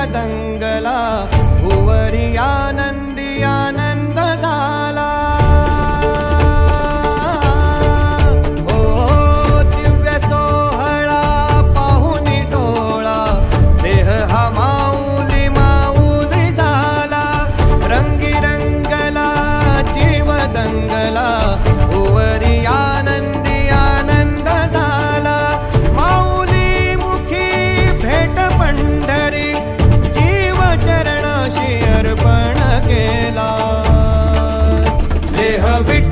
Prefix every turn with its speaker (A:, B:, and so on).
A: पतंगला भुवरिया হবে